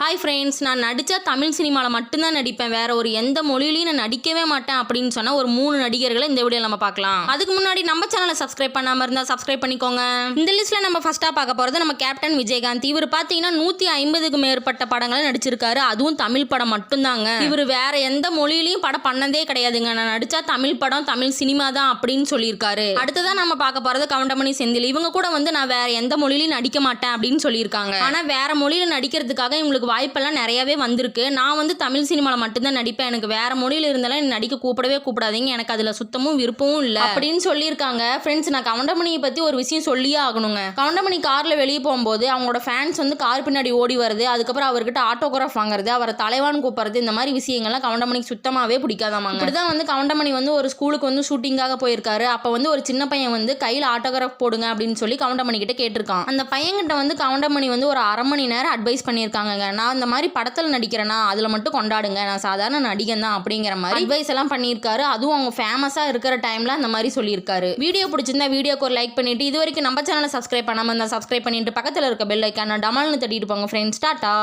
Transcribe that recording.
Hi friends நான் நடித்தா தமிழ் சினிமாவில் மட்டும்தான் நடிப்பேன். வேற ஒரு எந்த மொழியிலையும் நான் நடிக்கவே மாட்டேன் அப்படின்னு சொன்னால் ஒரு மூணு நடிகர்களை இந்த வீடியோ நம்ம பார்க்கலாம். அதுக்கு முன்னாடி நம்ம சேனலை சப்ஸ்கிரைப் பண்ணாமல் இருந்தால் சப்ஸ்கிரைப் பண்ணிக்கோங்க. இந்த லிஸ்ட்டில் நம்ம ஃபஸ்ட்டாக பார்க்க போகிறது நம்ம கேப்டன் விஜயகாந்த். இவர் பார்த்தீங்கன்னா நூற்றி ஐம்பதுக்கு மேற்பட்ட படங்களை நடிச்சிருக்காரு. அதுவும் தமிழ் படம் மட்டும்தாங்க. இவர் வேற எந்த மொழியிலையும் படம் பண்ணதே கிடையாதுங்க. நான் நடித்தா தமிழ் படம் தமிழ் சினிமா தான் அப்படின்னு சொல்லியிருக்காரு. அடுத்ததான் நம்ம பார்க்க போகிறது கவுண்டமணி செந்தில். இவங்க கூட வந்து நான் வேற எந்த மொழியிலையும் நடிக்க மாட்டேன் அப்படின்னு சொல்லியிருக்காங்க. ஆனால் வேற மொழியில் நடிக்கிறதுக்காக இவங்களுக்கு வாய்ப்பெல்லாம் நிறையவே வந்திருக்கு. நான் வந்து தமிழ் சினிமாவில் மட்டும்தான் நடிப்பேன். எனக்கு வேற மொழியில் இருந்தாலும் என்னை நடிக்க கூப்பிடவே கூப்பிடாதீங்க. எனக்கு அதில் சுத்தமும் விருப்பமும் இல்லை. அப்படின்னு சொல்லியிருக்காங்க. ஃப்ரெண்ட்ஸ் நான் கவுண்டமணியை பற்றி ஒரு விஷயம் சொல்லியே ஆகணுங்க. கவுண்டமணி காரில் வெளியே போகும்போது அவங்களோட ஃபேன்ஸ் வந்து கார் பின்னாடி ஓடி வருது. அதுக்கப்புறம் அவர்கிட்ட ஆட்டோகிராஃப் வாங்குறது அவரை தலைவான் கூப்பிடுறது இந்த மாதிரி விஷயங்கள்லாம் கவுண்டமணிக்கு சுத்தமாகவே பிடிக்காதாமாங்க இப்படிதான் வந்து கவுண்டமணி வந்து ஒரு ஸ்கூலுக்கு வந்து ஷூட்டிங்காக போயிருக்காரு. அப்போ வந்து ஒரு சின்ன பையன் வந்து கையில் ஆட்டோகிராஃப் போடுங்க அப்படின்னு சொல்லி கவுண்டமணி கிட்ட கேட்டிருக்கான். அந்த பையன்கிட்ட வந்து கவுண்டமணி வந்து ஒரு அரை மணி நேரம் அட்வைஸ் பண்ணியிருக்காங்க நான் இந்த மாதிரி படத்தில் நடிக்கிறேன்னா அதில் மட்டும் கொண்டாடுங்க. நான் சாதாரண நடிகன் தான் அப்படிங்கிற மாதிரி அட்வைஸ் எல்லாம் பண்ணியிருக்காரு. அதுவும் அவங்க ஃபேமஸாக இருக்கிற டைமில் அந்த மாதிரி சொல்லியிருக்காரு. வீடியோ பிடிச்சிருந்தா வீடியோக்கு ஒரு லைக் பண்ணிட்டு இது வரைக்கும் நம்ம சேனலை சப்ஸ்கிரைப் பண்ணாமல் இருந்தால் சப்ஸ்கிரைப் பண்ணிட்டு பக்கத்தில் இருக்க பெல் ஐக்கான டமால்னு தட்டிட்டு போங்க ஃப்ரெண்ட்ஸ் டாட்டா.